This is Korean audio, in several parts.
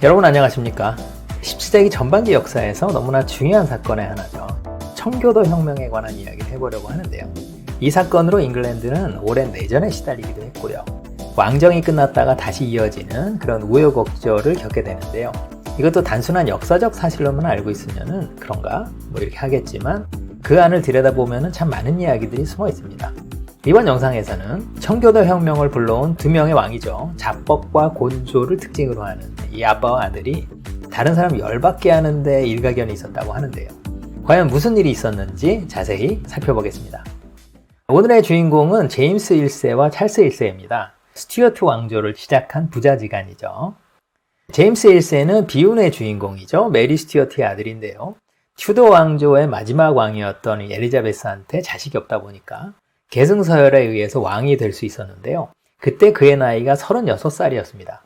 여러분 안녕하십니까? 17세기 전반기 역사에서 너무나 중요한 사건의 하나죠. 청교도 혁명에 관한 이야기를 해보려고 하는데요. 이 사건으로 잉글랜드는 오랜 내전에 시달리기도 했고요. 왕정이 끝났다가 다시 이어지는 그런 우여곡절을 겪게 되는데요. 이것도 단순한 역사적 사실로만 알고 있으면은 그런가? 뭐 이렇게 하겠지만 그 안을 들여다보면은 참 많은 이야기들이 숨어 있습니다. 이번 영상에서는 청교도 혁명을 불러온 두 명의 왕이죠. 자법과 곤조를 특징으로 하는 이 아빠와 아들이 다른 사람 열받게 하는데 일가견이 있었다고 하는데요. 과연 무슨 일이 있었는지 자세히 살펴보겠습니다. 오늘의 주인공은 제임스 1세와 찰스 1세입니다. 스튜어트 왕조를 시작한 부자지간이죠. 제임스 1세는 비운의 주인공이죠. 메리 스튜어트의 아들인데요. 튜더 왕조의 마지막 왕이었던 이 엘리자베스한테 자식이 없다 보니까 계승서열에 의해서 왕이 될 수 있었는데요. 그때 그의 나이가 36살이었습니다.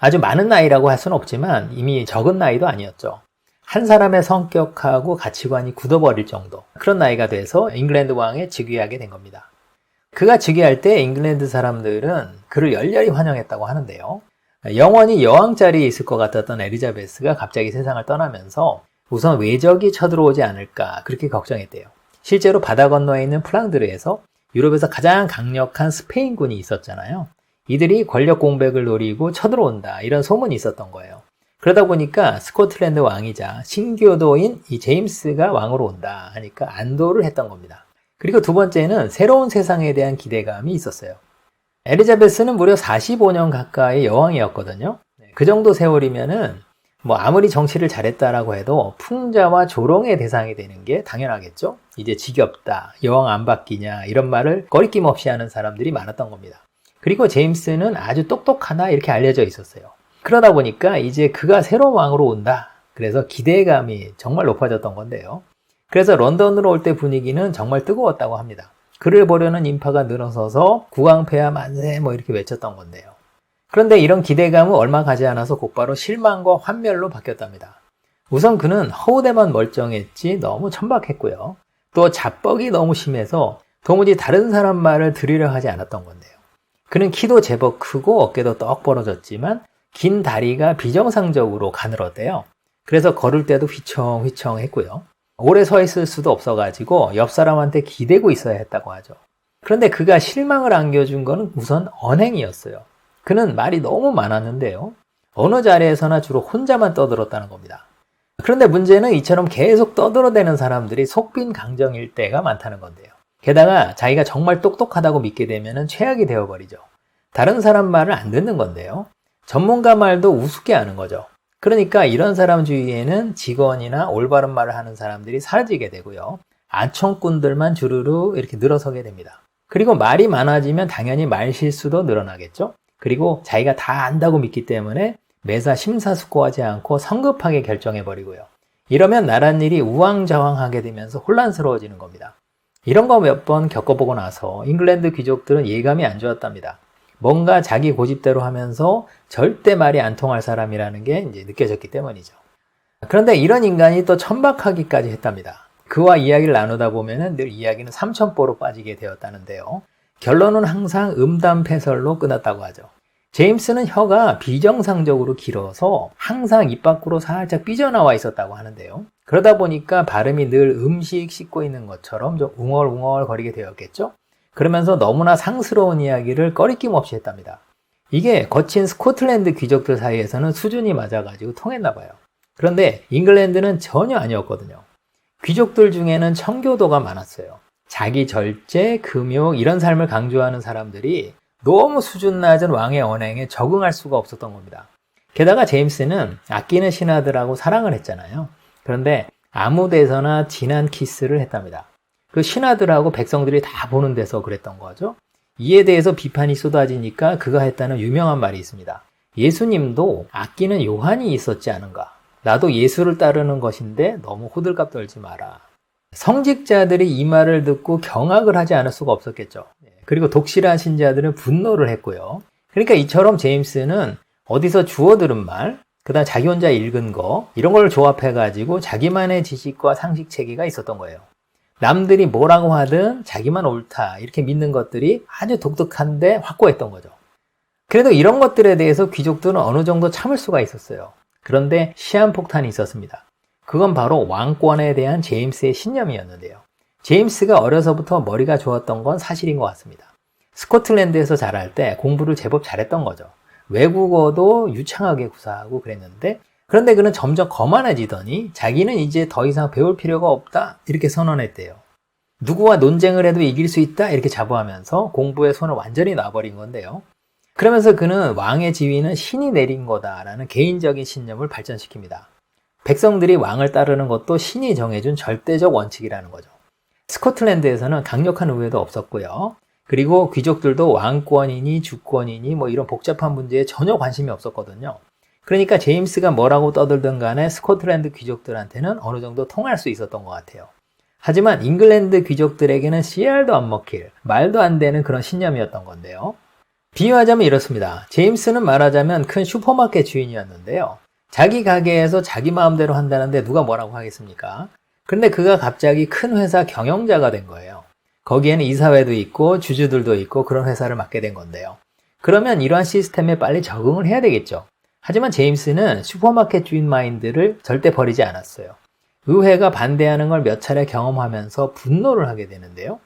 아주 많은 나이라고 할 수는 없지만 이미 적은 나이도 아니었죠. 한 사람의 성격하고 가치관이 굳어버릴 정도. 그런 나이가 돼서 잉글랜드 왕에 즉위하게 된 겁니다. 그가 즉위할 때 잉글랜드 사람들은 그를 열렬히 환영했다고 하는데요. 영원히 여왕 자리에 있을 것 같았던 에리자베스가 갑자기 세상을 떠나면서 우선 외적이 쳐들어오지 않을까 그렇게 걱정했대요. 실제로 바다 건너에 있는 플랑드르에서 유럽에서 가장 강력한 스페인군이 있었잖아요. 이들이 권력 공백을 노리고 쳐들어온다 이런 소문이 있었던 거예요. 그러다 보니까 스코틀랜드 왕이자 신교도인 이 제임스가 왕으로 온다 하니까 안도를 했던 겁니다. 그리고 두 번째는 새로운 세상에 대한 기대감이 있었어요. 엘리자베스는 무려 45년 가까이 여왕이었거든요. 그 정도 세월이면은 뭐 아무리 정치를 잘했다라고 해도 풍자와 조롱의 대상이 되는 게 당연하겠죠. 이제 지겹다, 여왕 안 바뀌냐 이런 말을 꺼리낌 없이 하는 사람들이 많았던 겁니다. 그리고 제임스는 아주 똑똑하다 이렇게 알려져 있었어요. 그러다 보니까 이제 그가 새로운 왕으로 온다. 그래서 기대감이 정말 높아졌던 건데요. 그래서 런던으로 올 때 분위기는 정말 뜨거웠다고 합니다. 그를 보려는 인파가 늘어서서 국왕 폐하 만세 뭐 이렇게 외쳤던 건데요. 그런데 이런 기대감은 얼마 가지 않아서 곧바로 실망과 환멸로 바뀌었답니다. 우선 그는 허우대만 멀쩡했지 너무 천박했고요. 또 자뻑이 너무 심해서 도무지 다른 사람 말을 들으려 하지 않았던 건데요. 그는 키도 제법 크고 어깨도 떡 벌어졌지만 긴 다리가 비정상적으로 가늘었대요. 그래서 걸을 때도 휘청휘청 했고요. 오래 서 있을 수도 없어가지고 옆 사람한테 기대고 있어야 했다고 하죠. 그런데 그가 실망을 안겨준 거는 우선 언행이었어요. 그는 말이 너무 많았는데요. 어느 자리에서나 주로 혼자만 떠들었다는 겁니다. 그런데 문제는 이처럼 계속 떠들어대는 사람들이 속빈 강정일 때가 많다는 건데요. 게다가 자기가 정말 똑똑하다고 믿게 되면 최악이 되어버리죠. 다른 사람 말을 안 듣는 건데요. 전문가 말도 우습게 하는 거죠. 그러니까 이런 사람 주위에는 직원이나 올바른 말을 하는 사람들이 사라지게 되고요. 안청꾼들만 주르르 이렇게 늘어서게 됩니다. 그리고 말이 많아지면 당연히 말 실수도 늘어나겠죠. 그리고 자기가 다 안다고 믿기 때문에 매사 심사숙고하지 않고 성급하게 결정해버리고요. 이러면 나란 일이 우왕좌왕하게 되면서 혼란스러워지는 겁니다. 이런 거 몇 번 겪어보고 나서 잉글랜드 귀족들은 예감이 안 좋았답니다. 뭔가 자기 고집대로 하면서 절대 말이 안 통할 사람이라는 게 이제 느껴졌기 때문이죠. 그런데 이런 인간이 또 천박하기까지 했답니다. 그와 이야기를 나누다 보면은 늘 이야기는 삼천포로 빠지게 되었다는데요. 결론은 항상 음담패설로 끝났다고 하죠. 제임스는 혀가 비정상적으로 길어서 항상 입 밖으로 살짝 삐져나와 있었다고 하는데요. 그러다 보니까 발음이 늘 음식 씹고 있는 것처럼 좀 웅얼웅얼 거리게 되었겠죠. 그러면서 너무나 상스러운 이야기를 꺼리낌 없이 했답니다. 이게 거친 스코틀랜드 귀족들 사이에서는 수준이 맞아가지고 통했나 봐요. 그런데 잉글랜드는 전혀 아니었거든요. 귀족들 중에는 청교도가 많았어요. 자기 절제, 금욕 이런 삶을 강조하는 사람들이 너무 수준 낮은 왕의 언행에 적응할 수가 없었던 겁니다. 게다가 제임스는 아끼는 신하들하고 사랑을 했잖아요. 그런데 아무 데서나 진한 키스를 했답니다. 그 신하들하고 백성들이 다 보는 데서 그랬던 거죠. 이에 대해서 비판이 쏟아지니까 그가 했다는 유명한 말이 있습니다. 예수님도 아끼는 요한이 있었지 않은가? 나도 예수를 따르는 것인데 너무 호들갑 떨지 마라. 성직자들이 이 말을 듣고 경악을 하지 않을 수가 없었겠죠. 그리고 독실한 신자들은 분노를 했고요. 그러니까 이처럼 제임스는 어디서 주워 들은 말, 그 다음 자기 혼자 읽은 거, 이런 걸 조합해 가지고 자기만의 지식과 상식 체계가 있었던 거예요. 남들이 뭐라고 하든 자기만 옳다, 이렇게 믿는 것들이 아주 독특한데 확고했던 거죠. 그래도 이런 것들에 대해서 귀족들은 어느 정도 참을 수가 있었어요. 그런데 시한폭탄이 있었습니다. 그건 바로 왕권에 대한 제임스의 신념이었는데요. 제임스가 어려서부터 머리가 좋았던 건 사실인 것 같습니다. 스코틀랜드에서 자랄 때 공부를 제법 잘했던 거죠. 외국어도 유창하게 구사하고 그랬는데 그런데 그는 점점 거만해지더니 자기는 이제 더 이상 배울 필요가 없다 이렇게 선언했대요. 누구와 논쟁을 해도 이길 수 있다 이렇게 자부하면서 공부에 손을 완전히 놔버린 건데요. 그러면서 그는 왕의 지위는 신이 내린 거다라는 개인적인 신념을 발전시킵니다. 백성들이 왕을 따르는 것도 신이 정해준 절대적 원칙이라는 거죠. 스코틀랜드에서는 강력한 의회도 없었고요. 그리고 귀족들도 왕권이니 주권이니 뭐 이런 복잡한 문제에 전혀 관심이 없었거든요. 그러니까 제임스가 뭐라고 떠들든 간에 스코틀랜드 귀족들한테는 어느 정도 통할 수 있었던 것 같아요. 하지만 잉글랜드 귀족들에게는 씨알도 안 먹힐, 말도 안 되는 그런 신념이었던 건데요. 비유하자면 이렇습니다. 제임스는 말하자면 큰 슈퍼마켓 주인이었는데요. 자기 가게에서 자기 마음대로 한다는데 누가 뭐라고 하겠습니까? 근데 그가 갑자기 큰 회사 경영자가 된 거예요. 거기에는 이사회도 있고 주주들도 있고 그런 회사를 맡게 된 건데요. 그러면 이러한 시스템에 빨리 적응을 해야 되겠죠. 하지만 제임스는 슈퍼마켓 주인 마인드를 절대 버리지 않았어요. 의회가 반대하는 걸 몇 차례 경험하면서 분노를 하게 되는데요.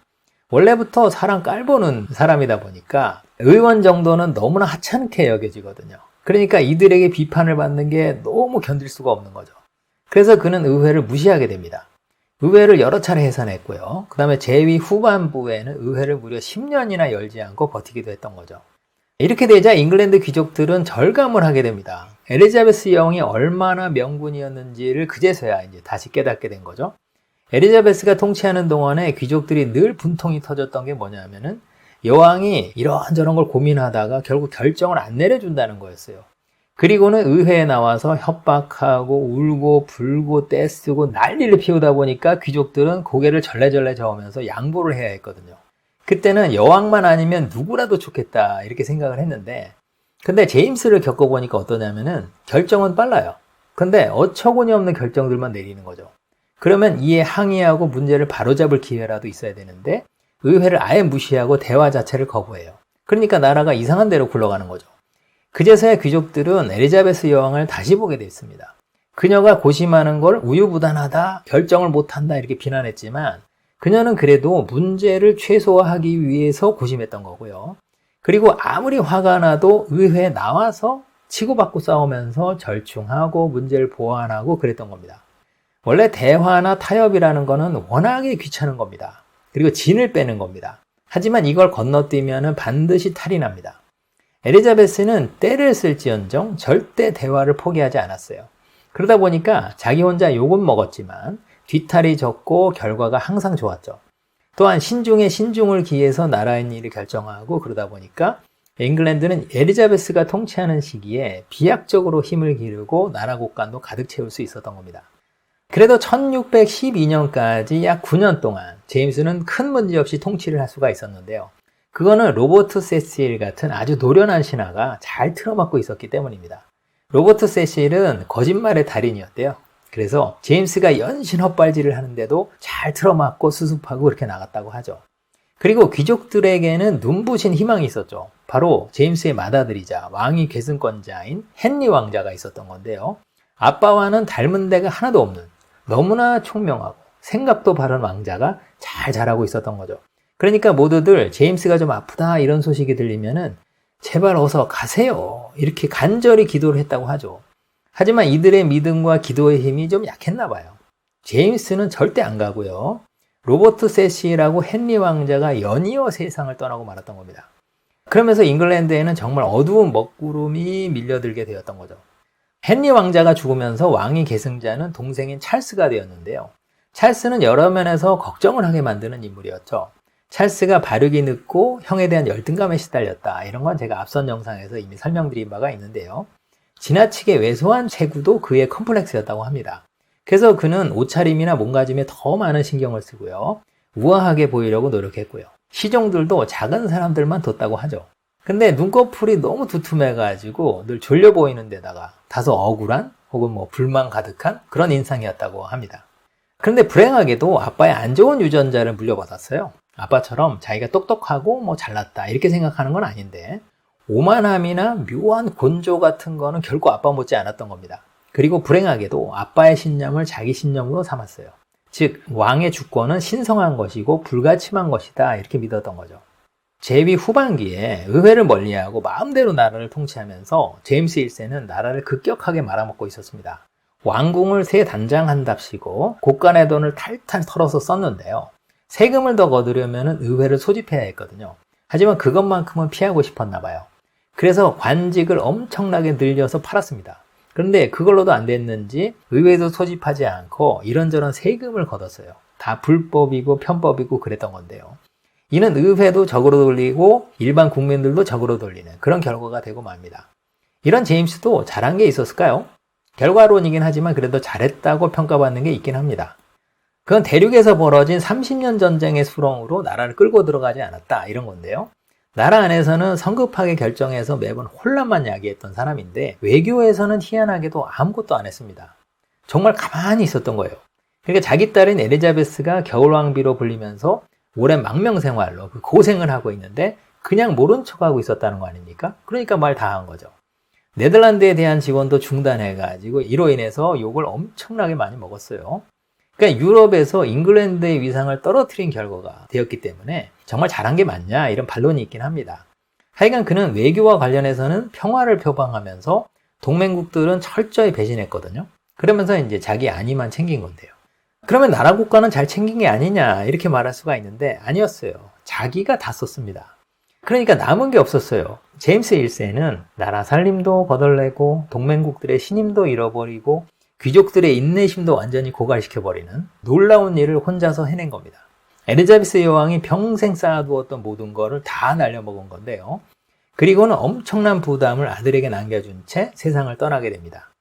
원래부터 사람 깔보는 사람이다 보니까 의원 정도는 너무나 하찮게 여겨지거든요. 그러니까 이들에게 비판을 받는 게 너무 견딜 수가 없는 거죠. 그래서 그는 의회를 무시하게 됩니다. 의회를 여러 차례 해산했고요. 그 다음에 재위 후반부에는 의회를 무려 10년이나 열지 않고 버티기도 했던 거죠. 이렇게 되자 잉글랜드 귀족들은 절감을 하게 됩니다. 엘리자베스 여왕이 얼마나 명군이었는지를 그제서야 이제 다시 깨닫게 된 거죠. 엘리자베스가 통치하는 동안에 귀족들이 늘 분통이 터졌던 게 뭐냐면은 여왕이 이런저런 걸 고민하다가 결국 결정을 안 내려준다는 거였어요. 그리고는 의회에 나와서 협박하고 울고 불고 떼쓰고 난리를 피우다 보니까 귀족들은 고개를 절레절레 저으면서 양보를 해야 했거든요. 그때는 여왕만 아니면 누구라도 좋겠다 이렇게 생각을 했는데 근데 제임스를 겪어보니까 어떠냐면은 결정은 빨라요. 근데 어처구니 없는 결정들만 내리는 거죠. 그러면 이에 항의하고 문제를 바로잡을 기회라도 있어야 되는데 의회를 아예 무시하고 대화 자체를 거부해요. 그러니까 나라가 이상한 대로 굴러가는 거죠. 그제서야 귀족들은 엘리자베스 여왕을 다시 보게 됐습니다. 그녀가 고심하는 걸 우유부단하다, 결정을 못한다 이렇게 비난했지만 그녀는 그래도 문제를 최소화하기 위해서 고심했던 거고요. 그리고 아무리 화가 나도 의회에 나와서 치고받고 싸우면서 절충하고 문제를 보완하고 그랬던 겁니다. 원래 대화나 타협이라는 거는 워낙에 귀찮은 겁니다. 그리고 진을 빼는 겁니다. 하지만 이걸 건너뛰면 반드시 탈이 납니다. 엘리자베스는 때를 쓸지언정 절대 대화를 포기하지 않았어요. 그러다 보니까 자기 혼자 욕은 먹었지만 뒤탈이 적고 결과가 항상 좋았죠. 또한 신중에 신중을 기해서 나라의 일을 결정하고 그러다 보니까 잉글랜드는 엘리자베스가 통치하는 시기에 비약적으로 힘을 기르고 나라 곳간도 가득 채울 수 있었던 겁니다. 그래도 1612년까지 약 9년 동안 제임스는 큰 문제 없이 통치를 할 수가 있었는데요. 그거는 로버트 세실 같은 아주 노련한 신하가 잘 틀어막고 있었기 때문입니다. 로버트 세실은 거짓말의 달인이었대요. 그래서 제임스가 연신 헛발질을 하는데도 잘 틀어막고 수습하고 그렇게 나갔다고 하죠. 그리고 귀족들에게는 눈부신 희망이 있었죠. 바로 제임스의 맏아들이자 왕위 계승권자인 헨리 왕자가 있었던 건데요. 아빠와는 닮은 데가 하나도 없는 너무나 총명하고 생각도 바른 왕자가 잘 자라고 있었던 거죠. 그러니까 모두들 제임스가 좀 아프다 이런 소식이 들리면은 제발 어서 가세요. 이렇게 간절히 기도를 했다고 하죠. 하지만 이들의 믿음과 기도의 힘이 좀 약했나 봐요. 제임스는 절대 안 가고요. 로버트 세시라고 헨리 왕자가 연이어 세상을 떠나고 말았던 겁니다. 그러면서 잉글랜드에는 정말 어두운 먹구름이 밀려들게 되었던 거죠. 헨리 왕자가 죽으면서 왕위 계승자는 동생인 찰스가 되었는데요. 찰스는 여러 면에서 걱정을 하게 만드는 인물이었죠. 찰스가 발육이 늦고 형에 대한 열등감에 시달렸다. 이런 건 제가 앞선 영상에서 이미 설명드린 바가 있는데요. 지나치게 왜소한 체구도 그의 컴플렉스였다고 합니다. 그래서 그는 옷차림이나 몸가짐에 더 많은 신경을 쓰고요. 우아하게 보이려고 노력했고요. 시종들도 작은 사람들만 뒀다고 하죠. 근데 눈꺼풀이 너무 두툼해가지고 늘 졸려 보이는 데다가 다소 억울한 혹은 뭐 불만 가득한 그런 인상이었다고 합니다. 그런데 불행하게도 아빠의 안 좋은 유전자를 물려받았어요. 아빠처럼 자기가 똑똑하고 뭐 잘났다 이렇게 생각하는 건 아닌데 오만함이나 묘한 곤조 같은 거는 결코 아빠 못지 않았던 겁니다. 그리고 불행하게도 아빠의 신념을 자기 신념으로 삼았어요. 즉, 왕의 주권은 신성한 것이고 불가침한 것이다. 이렇게 믿었던 거죠. 제위 후반기에 의회를 멀리하고 마음대로 나라를 통치하면서 제임스 1세는 나라를 급격하게 말아먹고 있었습니다. 왕궁을 새 단장한답시고 곳간의 돈을 탈탈 털어서 썼는데요. 세금을 더 거두려면 의회를 소집해야 했거든요. 하지만 그것만큼은 피하고 싶었나 봐요. 그래서 관직을 엄청나게 늘려서 팔았습니다. 그런데 그걸로도 안 됐는지 의회도 소집하지 않고 이런저런 세금을 걷었어요. 다 불법이고 편법이고 그랬던 건데요. 이는 의회도 적으로 돌리고 일반 국민들도 적으로 돌리는 그런 결과가 되고 맙니다. 이런 제임스도 잘한 게 있었을까요? 결과론이긴 하지만 그래도 잘했다고 평가받는 게 있긴 합니다. 그건 대륙에서 벌어진 30년 전쟁의 수렁으로 나라를 끌고 들어가지 않았다 이런 건데요. 나라 안에서는 성급하게 결정해서 매번 혼란만 야기했던 사람인데 외교에서는 희한하게도 아무것도 안 했습니다. 정말 가만히 있었던 거예요. 그러니까 자기 딸인 에리자베스가 겨울왕비로 불리면서 오랜 망명 생활로 그 고생을 하고 있는데 그냥 모른 척하고 있었다는 거 아닙니까? 그러니까 말 다 한 거죠. 네덜란드에 대한 지원도 중단해가지고 이로 인해서 욕을 엄청나게 많이 먹었어요. 그러니까 유럽에서 잉글랜드의 위상을 떨어뜨린 결과가 되었기 때문에 정말 잘한 게 맞냐 이런 반론이 있긴 합니다. 하여간 그는 외교와 관련해서는 평화를 표방하면서 동맹국들은 철저히 배신했거든요. 그러면서 이제 자기 안위만 챙긴 건데요. 그러면 나라 국가는 잘 챙긴 게 아니냐 이렇게 말할 수가 있는데 아니었어요. 자기가 다 썼습니다. 그러니까 남은 게 없었어요. 제임스 1세는 나라 살림도 거덜내고 동맹국들의 신임도 잃어버리고 귀족들의 인내심도 완전히 고갈시켜버리는 놀라운 일을 혼자서 해낸 겁니다. 에리자베스 여왕이 평생 쌓아두었던 모든 거를 다 날려먹은 건데요. 그리고는 엄청난 부담을 아들에게 남겨준 채 세상을 떠나게 됩니다.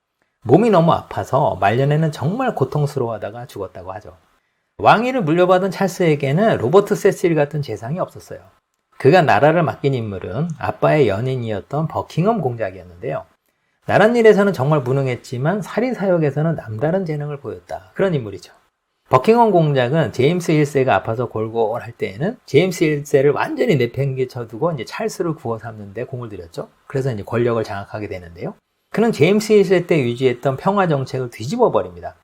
몸이 너무 아파서 말년에는 정말 고통스러워하다가 죽었다고 하죠. 왕위를 물려받은 찰스에게는 로버트 세실 같은 재상이 없었어요. 그가 나라를 맡긴 인물은 아빠의 연인이었던 버킹엄 공작이었는데요. 나란 일에서는 정말 무능했지만 살인 사역에서는 남다른 재능을 보였다. 그런 인물이죠. 버킹엄 공작은 제임스 1세가 아파서 골골할 때에는 제임스 1세를 완전히 내팽개쳐두고 이제 찰스를 구워 삼는데 공을 들였죠. 그래서 이제 권력을 장악하게 되는데요. 그는 제임스 1세 때 유지했던 평화 정책을 뒤집어 버립니다.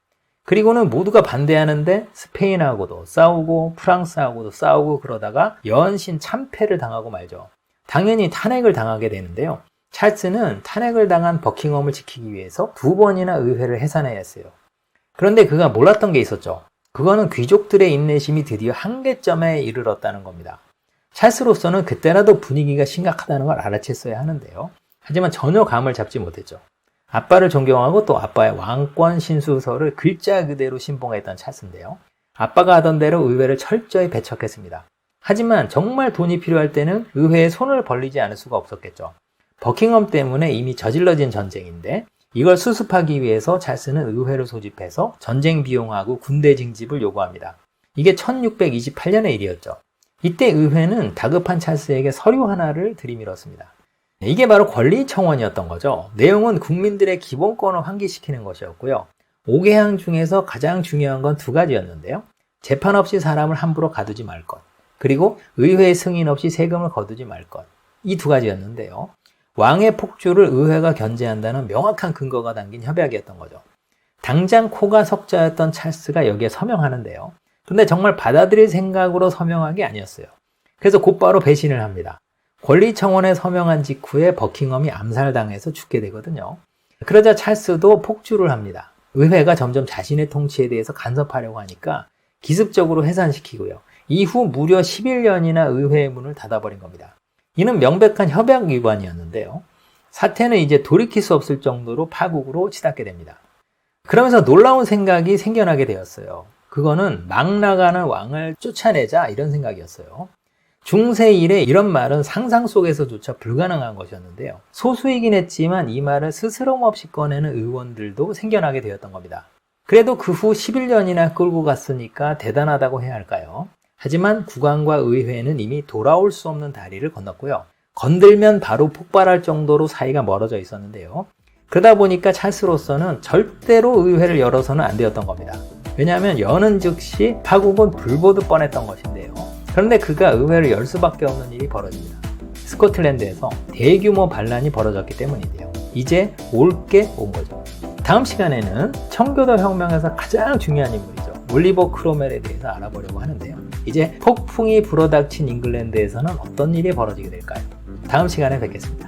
그리고는 모두가 반대하는데 스페인하고도 싸우고 프랑스하고도 싸우고 그러다가 연신 참패를 당하고 말죠. 당연히 탄핵을 당하게 되는데요. 찰스는 탄핵을 당한 버킹엄을 지키기 위해서 두 번이나 의회를 해산해야 했어요. 그런데 그가 몰랐던 게 있었죠. 그거는 귀족들의 인내심이 드디어 한계점에 이르렀다는 겁니다. 찰스로서는 그때라도 분위기가 심각하다는 걸 알아챘어야 하는데요. 하지만 전혀 감을 잡지 못했죠. 아빠를 존경하고 또 아빠의 왕권 신수서를 글자 그대로 신봉했던 찰스인데요. 아빠가 하던 대로 의회를 철저히 배척했습니다. 하지만 정말 돈이 필요할 때는 의회에 손을 벌리지 않을 수가 없었겠죠. 버킹엄 때문에 이미 저질러진 전쟁인데 이걸 수습하기 위해서 찰스는 의회를 소집해서 전쟁 비용하고 군대 징집을 요구합니다. 이게 1628년의 일이었죠. 이때 의회는 다급한 찰스에게 서류 하나를 들이밀었습니다. 이게 바로 권리청원이었던 거죠. 내용은 국민들의 기본권을 환기시키는 것이었고요. 5개항 중에서 가장 중요한 건 두 가지였는데요. 재판 없이 사람을 함부로 가두지 말 것. 그리고 의회 승인 없이 세금을 거두지 말 것. 이 두 가지였는데요. 왕의 폭주를 의회가 견제한다는 명확한 근거가 담긴 협약이었던 거죠. 당장 코가 석자였던 찰스가 여기에 서명하는데요. 근데 정말 받아들일 생각으로 서명한 게 아니었어요. 그래서 곧바로 배신을 합니다. 권리 청원에 서명한 직후에 버킹엄이 암살당해서 죽게 되거든요. 그러자 찰스도 폭주를 합니다. 의회가 점점 자신의 통치에 대해서 간섭하려고 하니까 기습적으로 해산시키고요. 이후 무려 11년이나 의회의 문을 닫아버린 겁니다. 이는 명백한 협약 위반이었는데요. 사태는 이제 돌이킬 수 없을 정도로 파국으로 치닫게 됩니다. 그러면서 놀라운 생각이 생겨나게 되었어요. 그거는 막 나가는 왕을 쫓아내자 이런 생각이었어요. 중세 이래 이런 말은 상상 속에서조차 불가능한 것이었는데요. 소수이긴 했지만 이 말을 스스럼 없이 꺼내는 의원들도 생겨나게 되었던 겁니다. 그래도 그 후 11년이나 끌고 갔으니까 대단하다고 해야 할까요? 하지만 국왕과 의회는 이미 돌아올 수 없는 다리를 건넜고요. 건들면 바로 폭발할 정도로 사이가 멀어져 있었는데요. 그러다 보니까 찰스로서는 절대로 의회를 열어서는 안 되었던 겁니다. 왜냐하면 여는 즉시 파국은 불보듯 뻔했던 것인데요. 그런데 그가 의회를 열 수밖에 없는 일이 벌어집니다. 스코틀랜드에서 대규모 반란이 벌어졌기 때문인데요. 이제 올게 온 거죠. 다음 시간에는 청교도 혁명에서 가장 중요한 인물이죠. 올리버 크로멜에 대해서 알아보려고 하는데요. 이제 폭풍이 불어닥친 잉글랜드에서는 어떤 일이 벌어지게 될까요? 다음 시간에 뵙겠습니다.